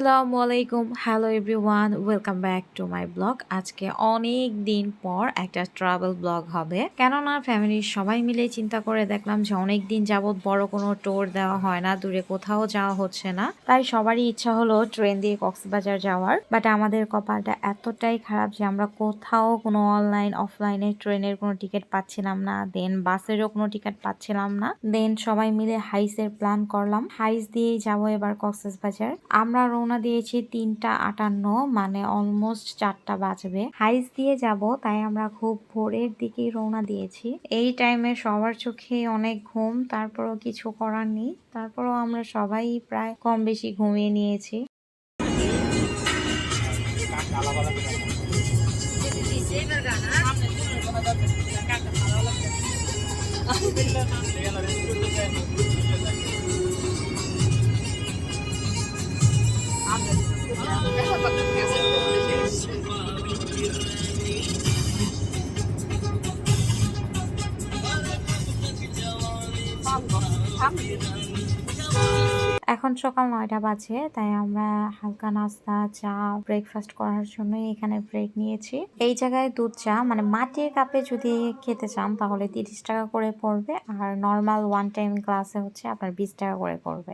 আসসালামু আলাইকুম hello everyone welcome back to my blog আজকে অনেক দিন পর একটা ট্রাভেল ব্লগ হবে। কেননা ফ্যামিলির সবাই মিলে চিন্তা করে দেখলাম যে অনেক দিন যাবৎ বড় কোনো টোর দেওয়া হয় না, দূরে কোথাও যাওয়া হচ্ছে না। তাই সবারই ইচ্ছা হলো ট্রেন দিয়ে কক্সবাজার যাওয়ার। বাট আমাদের কপালটা এতটাই খারাপ যে আমরা কোথাও কোনো অনলাইন অফলাইনে ট্রেনের কোনো টিকিট পাচ্ছিলাম না। দেন বাসেরও কোনো টিকিট পাচ্ছিলাম না। দেন সবাই মিলে হাইসের প্ল্যান করলাম। হাইস দিয়েই যাব এবার কক্সবাজার। আমরা দিয়েছি তিনটা আটান্ন মানে অলমোস্ট চারটা বাজবে। হাইস দিয়ে যাব, তাই আমরা খুব ভোরের দিকেই রওনা দিয়েছি। এই টাইমে সবার চোখে অনেক ঘুম, তারপরও কিছু করার নেই। তারপরও আমরা সবাই প্রায় কম বেশি ঘুমিয়ে নিয়েছি। এখন সকাল নয়টা বাজে, তাই আমরা হালকা নাস্তা, চা ব্রেকফাস্ট করার জন্য এখানে ব্রেক নিয়েছি। এই জায়গায় দুধ চা মানে মাটির কাপে যদি খেতে চান, তাহলে তিরিশ টাকা করে পড়বে, আর নর্মাল ওয়ান টাইম গ্লাসে হচ্ছে আপনার বিশ টাকা করে পড়বে।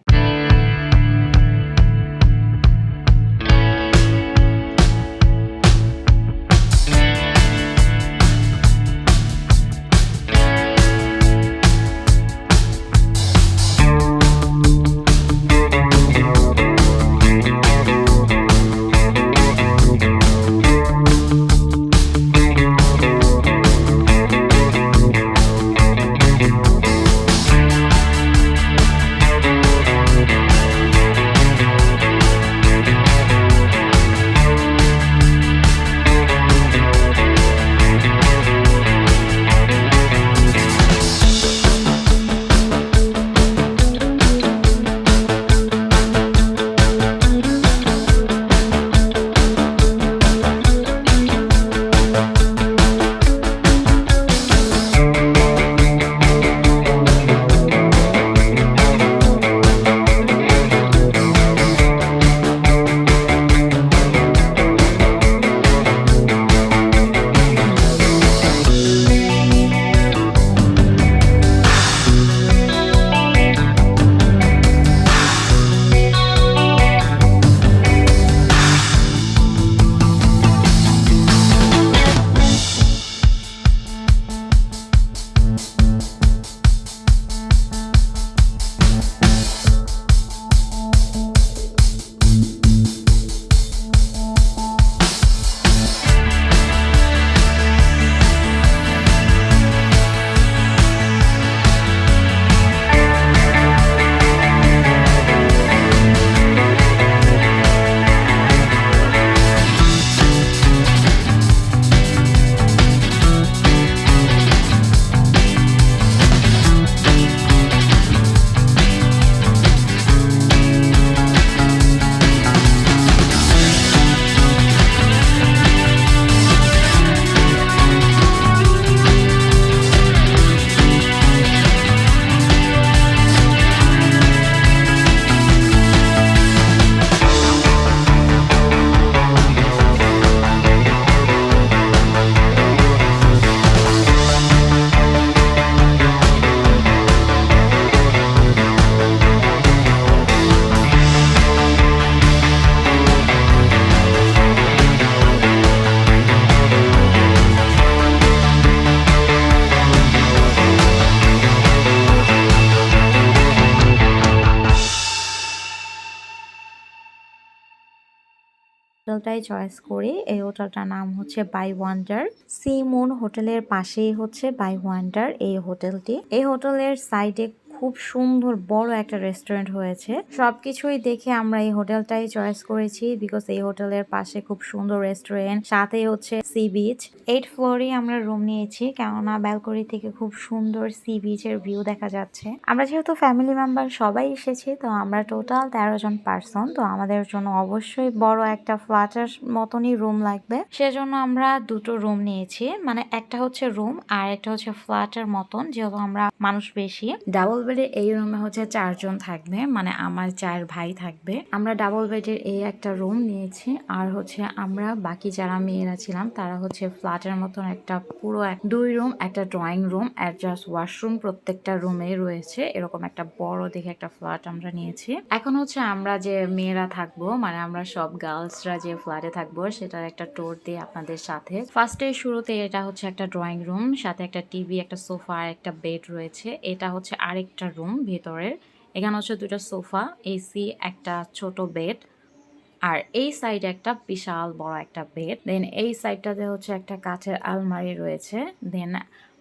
হোটেলটাই চয়েস করি। এই হোটেলটার নাম হচ্ছে বাই ওয়ান্ডার সি মুন হোটেলের পাশেই হচ্ছে বাই ওয়ান্ডার এই হোটেলটি এই হোটেলের সাইডে খুব সুন্দর বড় একটা রেস্টুরেন্ট হয়েছে। সবকিছুই দেখে আমরা এই হোটেলটাই চয়েস করেছি বিকজ এই হোটেলের পাশে খুব সুন্দর রেস্টুরেন্ট সাথে হচ্ছে সি বিচ এইট ফ্লোরে আমরা রুম নিয়েছি, কেননা ব্যালকনি থেকে খুব সুন্দর সি বিচের ভিউ দেখা যাচ্ছে। আমরা যেহেতু ফ্যামিলি মেম্বার সবাই এসেছি, তো আমরা টোটাল তেরো জন পার্সন তো আমাদের জন্য অবশ্যই বড় একটা ফ্ল্যাটের মতনই রুম লাগবে। সেজন্য আমরা দুটো রুম নিয়েছি মানে একটা হচ্ছে রুম আর একটা হচ্ছে ফ্ল্যাটের মতন, যেহেতু আমরা মানুষ বেশি। ডাবল বেডে এই রুমে হচ্ছে চারজন থাকবে মানে আমার চার ভাই থাকবে। আমরা ডাবল বেডের এই একটা রুম নিয়েছি, আর হচ্ছে আমরা বাকি যারা মেয়েরা ছিলাম, তারা হচ্ছে ফ্ল্যাটের মতন একটা পুরো দুই রুম একটা ড্রয়িং রুম অ্যাডজাস্ট ওয়াশরুম প্রত্যেকটা রুমে রয়েছে। এরকম একটা বড় দেখে একটা ফ্ল্যাট আমরা নিয়েছি। এখন হচ্ছে আমরা যে মেয়েরা থাকব মানে আমরা সব গার্লসরা যে ফ্ল্যাটে থাকব, সেটার একটা টোর দিয়ে আপনাদের সাথে। ফার্স্টে শুরুতে এটা হচ্ছে একটা ড্রয়িং রুম সাথে একটা টিভি একটা সোফা আর একটা বেড রয়েছে। এটা হচ্ছে আরেকটা রুম ভেতরের। এখানে হচ্ছে দুটা সোফা, এসি, একটা ছোট বেড আর এই সাইডে একটা বিশাল বড় একটা বেড। দেন এই সাইডটাতে হচ্ছে একটা কাঠের আলমারি রয়েছে। দেন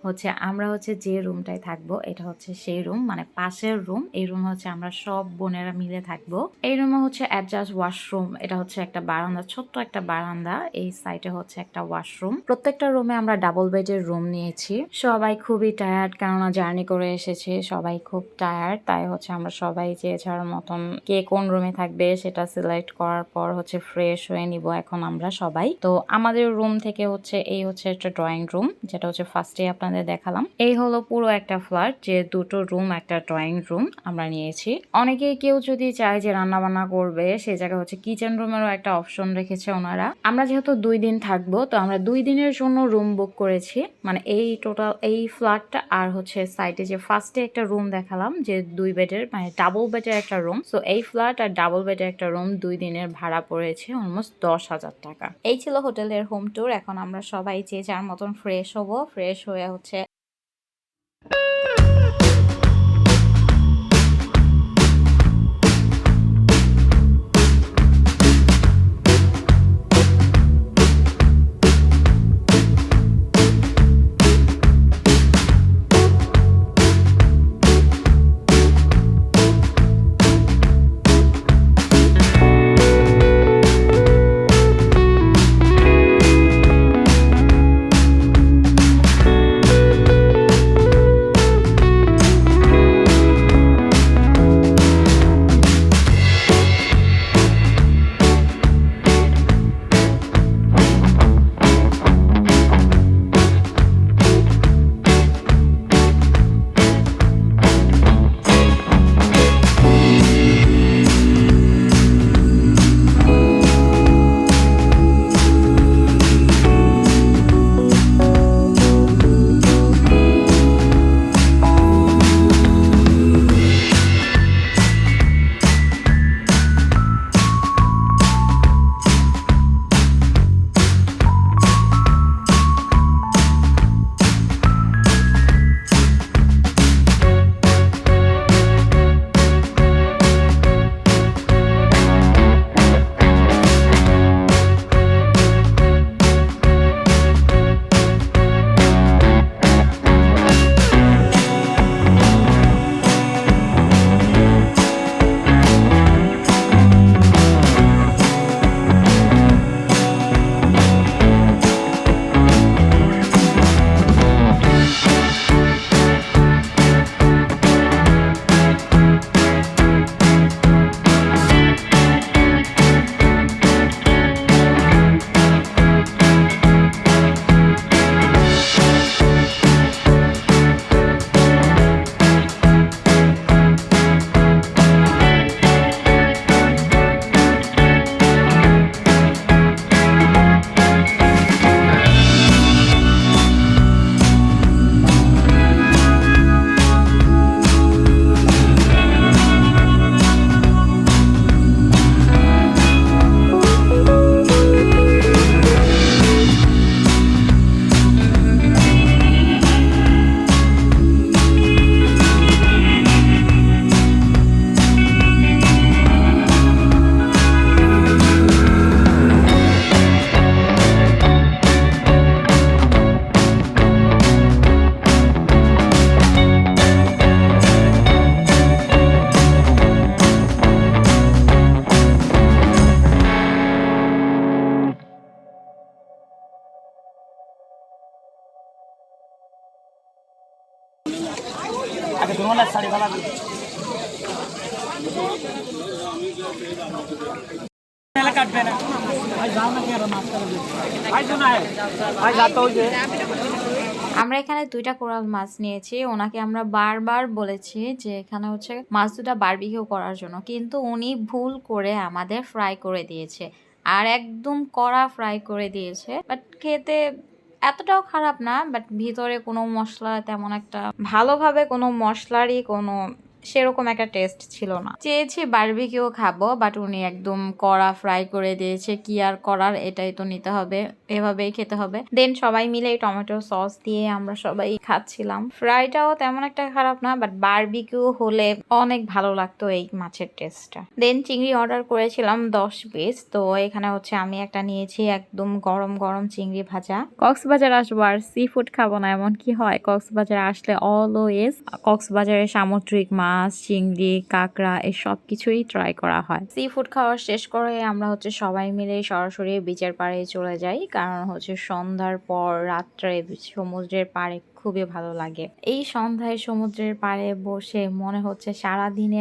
হচ্ছে আমরা হচ্ছে যে রুমটায় থাকব, এটা হচ্ছে সেই রুম মানে পাশের রুম, এই রুম হচ্ছে আমরা সব বোনেরা মিলে থাকব। এই রুমে হচ্ছে অ্যাডজাস্ট ওয়াশরুম এটা হচ্ছে একটা বারান্দা, ছোট্ট একটা বারান্দা, এই সাইডে হচ্ছে একটা ওয়াশরুম প্রত্যেকটা রুমে আমরা ডাবল বেডের রুম নিয়েছি। সবাই খুবই টায়ার্ড কেননা জার্নি করে এসেছে, সবাই খুব টায়ার্ড তাই হচ্ছে আমরা সবাই যে যার মতন কে কোন রুমে থাকবে সেটা সিলেক্ট করার পর হচ্ছে ফ্রেশ হয়ে নিব এখন আমরা সবাই। তো আমাদের রুম থেকে হচ্ছে এই হচ্ছে একটা ড্রয়িং রুম যেটা হচ্ছে ফার্স্টে আপনাদের দেখালাম। এই হলো পুরো একটা ফ্ল্যাট, যে দুটো রুম, একটা ড্রয়িং রুম আমরা নিয়েছি। অনেকে কেউ যদি চায় যে রান্না বান্না করবে, সে জায়গায় হচ্ছে কিচেন রুমেরও একটা অপশন রেখেছে ওনারা। আমরা যেহেতু দুই দিন থাকব, তো আমরা দুই দিনের জন্য রুম বুক করেছি। মানে এই টোটাল, এই ফ্ল্যাটটা আর হচ্ছে সাইডে যে ফার্স্টে একটা রুম দেখালাম, যে দুই বেডের মানে ডাবল বেডের একটা রুম। সো এই ফ্ল্যাট আর ডাবল বেডের একটা রুম দুই দিনের ভাড়া পড়েছে অলমোস্ট দশ হাজার টাকা। এই ছিল হোটেলের হোম ট্যুর। এখন আমরা সবাই যে যার মতন ফ্রেশ হব, ফ্রেশ হয়ে হচ্ছে মেলা কাটবে না। ভাই যাও না কেন? মাছ ভাই শোনায় ভাই যাতে হইছে আমরা এখানে দুইটা কোরাল মাছ নিয়েছি। ওনাকে আমরা বারবার বলেছি যে এখানে হচ্ছে মাছ দুটা বারবিকিউ করার জন্য। কিন্তু উনি ভুল করে আমাদের ফ্রাই করে দিয়েছে। আর একদম কড়া ফ্রাই করে দিয়েছে। বাট খেতে এতটাও খারাপ না বাট ভিতরে কোনো মশলা তেমন একটা ভালোভাবে কোনো মশলারই কোনো সেরকম একটা টেস্ট ছিল না। চেয়েছি বারবিকিউ খাব বাট উনি একদম কড়া ফ্রাই করে দিয়েছে, কি আর করার এটাই তো নিতে হবে, এভাবেই খেতে হবে। দেন সবাই মিলে এই টমেটো সস দিয়ে আমরা সবাই খাচ্ছিলাম। ফ্রাইটাও তেমন একটা খারাপ না বাট বারবিকিউ হলে অনেক ভালো লাগতো এই মাছের টেস্টটা দেন চিংড়ি অর্ডার করেছিলাম দশ পিস তো এখানে হচ্ছে আমি একটা নিয়েছি একদম গরম গরম চিংড়ি ভাজা। কক্সবাজার আসব আর সি ফুড খাব না, এমন কি হয়? কক্সবাজার আসলে অলওয়েজ কক্সবাজারের সামুদ্রিক মাছ চিংড়ি, কাঁকড়া এসব সব কিছুই ট্রাই করা হয়। সি ফুড খাওয়া শেষ করে আমরা হচ্ছে সবাই মিলে সরাসরি বিচের পাড়ে চলে যাই, কারণ হচ্ছে সন্ধ্যার পর রাত্রে সমুদ্রের পাড়ে খুবই ভালো লাগে। এই সন্ধ্যায় সমুদ্রের পাড়ে বসে মনে হচ্ছে সারা দিনে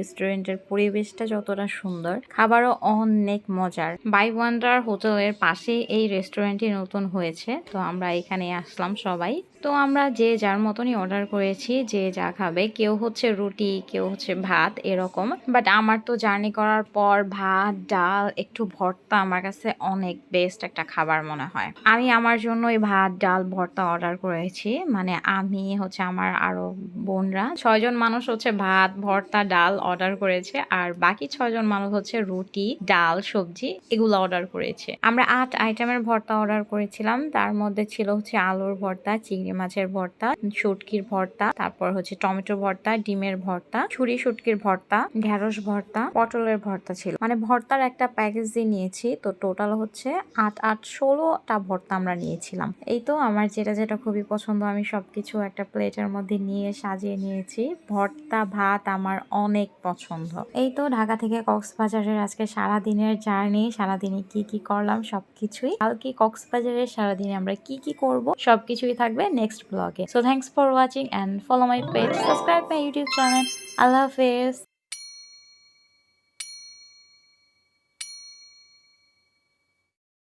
রেস্টুরেন্টের পরিবেশটা যতটা সুন্দর, খাবারও অনেক মজার। বাই ওয়ান্ডার হোটেলের পাশে এই রেস্টুরেন্টটি নতুন হয়েছে, তো আমরা এখানে আসলাম সবাই। তো আমরা যে যার মতনই অর্ডার করেছি, যে যা খাবে, কেউ হচ্ছে রুটি, কেউ হচ্ছে ভাত এরকম। বাট আমার তো জার্নি করার পর ভাত, ডাল, একটু ভর্তা আমার কাছে অনেক বেস্ট একটা খাবার মনে হয়। আমি আমার জন্য এই ভাত, ডাল, ভর্তা অর্ডার করেছি। মানে আমি হচ্ছে আমার আরও বোনরা ছয়জন মানুষ হচ্ছে ভাত, ভর্তা, ডাল অর্ডার করেছে। আর বাকি ছয়জন মানুষ হচ্ছে রুটি, ডাল, সবজি এগুলো অর্ডার করেছে। আমরা আট আইটেমের ভর্তা অর্ডার করেছিলাম। তার মধ্যে ছিল হচ্ছে আলুর ভর্তা চিংড়ি মাছের ভর্তা, শুটকির ভর্তা, তারপর হচ্ছে টমেটো ভর্তা, ডিমের ভর্তা, ছুরি শুটকির ভর্তা, ঢেঁড়স ভর্তা, পটলের ভর্তা ছিল। মানে ভর্তার একটা প্যাকেজ দিয়ে নিয়েছি, তো টোটাল হচ্ছে আট আট, ষোলোটা ভর্তা আমরা নিয়েছিলাম। এই তো আমার যেটা যেটা খুবই পছন্দ, আমি সবকিছু একটা প্লেটের মধ্যে নিয়ে সাজিয়ে নিয়েছি। ভর্তা, ভাত আমার অনেক পছন্দ। এই তো ঢাকা থেকে কক্সবাজারের আজকে সারা দিনের জার্নি, সারাদিনে কি কি করলাম সবকিছুই। কালকে কক্সবাজারের সারাদিনে আমরা কি কি করব সবকিছুই থাকবে। নেক্সট ব্লগে so thanks for watching and follow my page subscribe my YouTube channel আল্লাহ হাফেজ